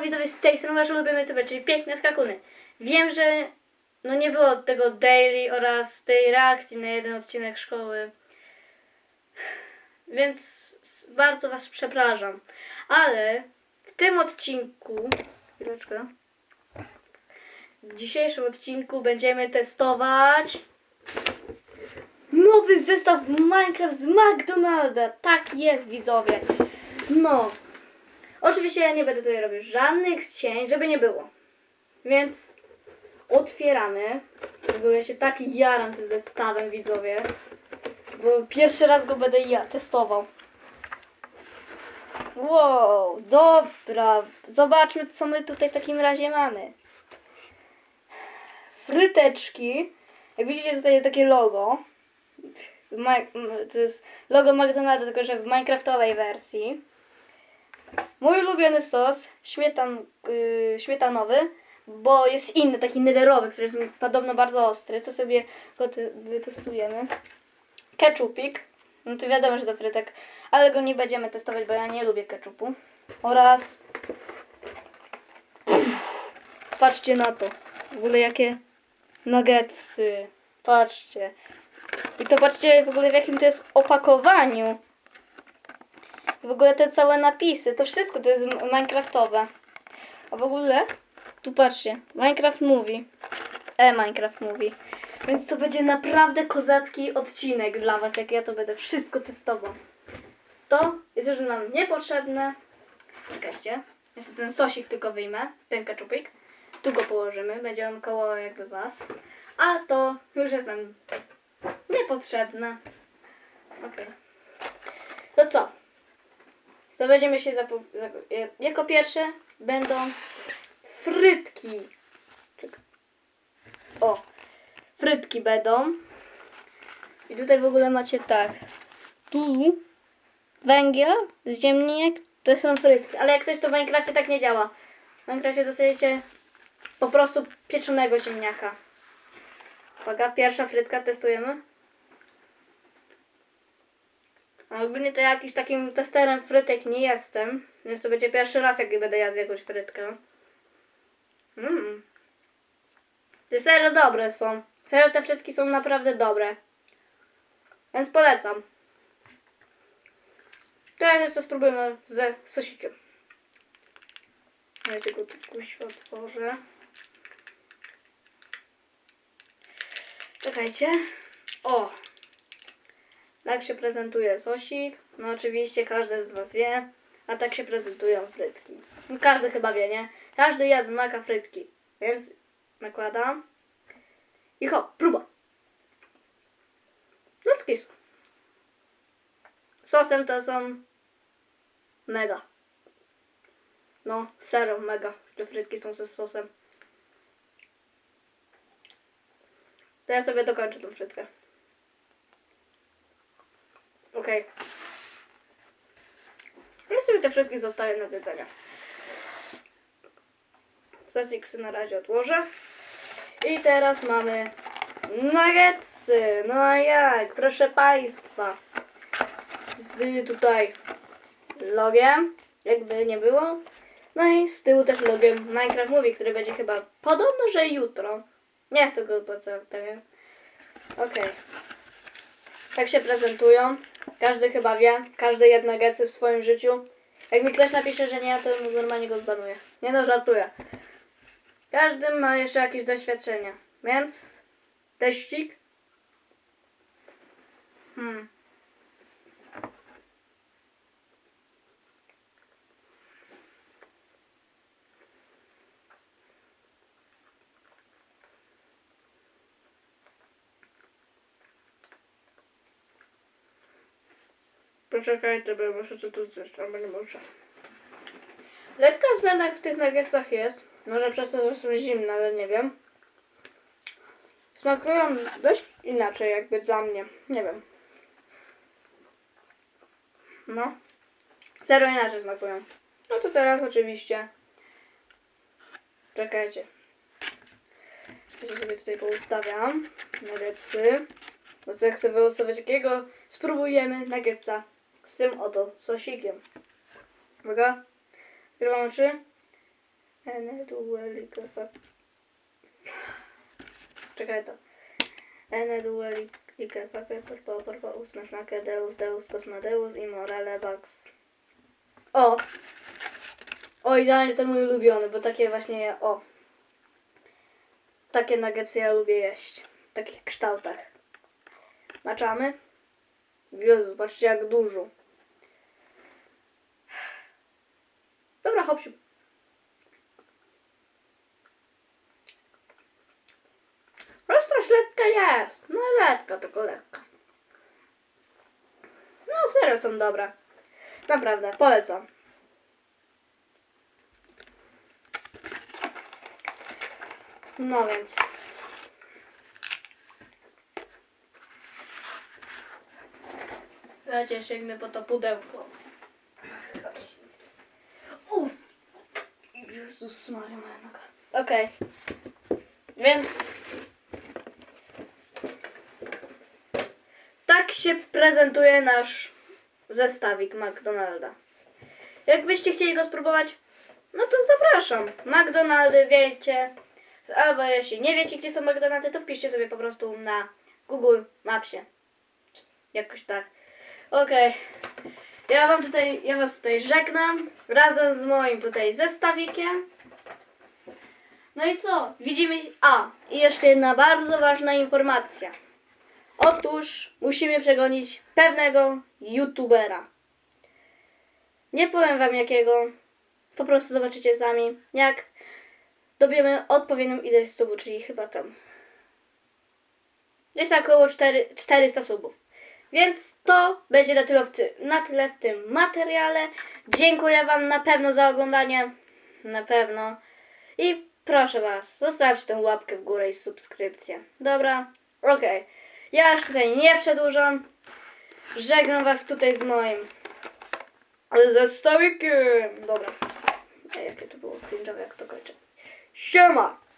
Widzowie, z tej strony wasz ulubiony youtuber, czyli Piękne Skakuny. Wiem, że no nie było tego daily oraz tej reakcji na jeden odcinek szkoły. Więc bardzo was przepraszam. Ale w tym odcinku... Chwileczkę. W dzisiejszym odcinku będziemy testować nowy zestaw Minecraft z McDonalda. Tak jest, widzowie. No. Oczywiście nie będę tutaj robił żadnych cięć, żeby nie było. Więc otwieramy. W ogóle się tak jaram tym zestawem, widzowie. Bo pierwszy raz go będę ja testował. Wow, dobra. Zobaczmy, co my tutaj w takim razie mamy. Fryteczki. Jak widzicie, tutaj jest takie logo. To jest logo McDonalda, tylko że w Minecraftowej wersji. Mój ulubiony sos, śmietan, yy, śmietanowy, bo jest inny, taki nederowy, który jest podobno bardzo ostry, to sobie go te- wytestujemy. Ketchupik, no to wiadomo, że do frytek, ale go nie będziemy testować, bo ja nie lubię ketchupu. Oraz patrzcie na to, w ogóle jakie nuggetsy, patrzcie. I to patrzcie w ogóle w jakim to jest opakowaniu. W ogóle te całe napisy, to wszystko to jest minecraftowe. A w ogóle, tu patrzcie, Minecraft Movie. E, Minecraft Movie. Więc to będzie naprawdę kozacki odcinek dla was, jak ja to będę wszystko testował. To jest już nam niepotrzebne. Czekajcie. Jest ten sosik tylko wyjmę, ten kaczupik. Tu go położymy, będzie on koło jakby was. A to już jest nam niepotrzebne. Okej. To co? Co będziemy się zapo... zapo- ja- Jako pierwsze będą frytki. Czekaj. O, frytki będą. I tutaj w ogóle macie tak. Tu węgiel z ziemniak to są frytki. Ale jak coś to w Minecrafcie tak nie działa. W Minecrafcie dostajecie po prostu pieczonego ziemniaka. Uwaga, pierwsza frytka testujemy. Ogólnie to ja jakiś takim testerem frytek nie jestem, więc to będzie pierwszy raz, jak będę jadł jakąś frytkę. Mmm. Te serio dobre są. Serio te frytki są naprawdę dobre. Więc polecam. Teraz jeszcze spróbujemy ze sosikiem. Ja tylko kuś otworzę. Czekajcie. O! Tak się prezentuje sosik. No oczywiście każdy z Was wie. A tak się prezentują frytki. No, każdy chyba wie, nie? Każdy jadł maka frytki. Więc nakładam. I hop, próba. Frytki są. Sosem to są mega. No, serio mega, że frytki są ze sosem. To ja sobie dokończę tą frytkę. Okej. Ja sobie te frytki zostawię na zjedzenie. Sosik na razie odłożę. I teraz mamy nuggetsy. No jak, proszę Państwa. Z tutaj logiem, jakby nie było. No i z tyłu też logiem Minecraft Movie, który będzie chyba podobno, że jutro. Nie jest tego pewien. Okej. Tak się prezentują. Każdy chyba wie. Każdy jadł nuggetsy w swoim życiu. Jak mi ktoś napisze, że nie, to normalnie go zbanuję. Nie no, żartuję. Każdy ma jeszcze jakieś doświadczenie. Więc teścik. Hmm. Poczekaj, to bo muszę to tu zjeść, albo nie muszę. Lekka zmiana w tych nuggetsach jest. Może przez to, są zimne, ale nie wiem. Smakują dość inaczej jakby dla mnie. Nie wiem. No. Zero inaczej smakują. No to teraz oczywiście. Czekajcie. Ja sobie tutaj poustawiam. Nuggetsy. Bo co chcę wylosować jakiego spróbujemy nuggetsa z tym oto sosikiem. Uwaga. Grywam oczy. Czekaj to. Enedueli kefa porpo porpo usmasz nakę deus deus kosmadeus i morale vax. O! O, idealnie to mój ulubiony, bo takie właśnie, o. Takie nuggetsy ja lubię jeść. W takich kształtach. Maczamy. Jezu, patrzcie jak dużo. Dobra, hopsiu. Ostrość lekka jest. No lekka, tylko lekka. No serio są dobre. Naprawdę, polecam. No więc. Słuchajcie, sięgnę po to pudełko. Uff. Jezus Maria, moja noga. Okej. Więc... Tak się prezentuje nasz zestawik McDonalda. Jakbyście chcieli go spróbować, no to zapraszam. McDonaldy wiecie, albo jeśli nie wiecie, gdzie są McDonaldy, to wpiszcie sobie po prostu na Google Mapsie. Jakoś tak. Okej. Ja wam tutaj, ja was tutaj żegnam razem z moim tutaj zestawikiem. No i co? Widzimy. A, i jeszcze jedna bardzo ważna informacja. Otóż musimy przegonić pewnego youtubera. Nie powiem wam jakiego. Po prostu zobaczycie sami, jak dobiemy odpowiednią ilość subów, czyli chyba tam. Jest około 4, 400 subów. Więc to będzie na tyle, w ty, na tyle w tym materiale. Dziękuję Wam na pewno za oglądanie. Na pewno. I proszę Was, zostawcie tę łapkę w górę i subskrypcję. Dobra? Okej. Ja już tutaj nie przedłużam. Żegnam Was tutaj z moim zestawikiem. Dobra. Ej, jakie to było cringe'owe, jak to kończę. Siema!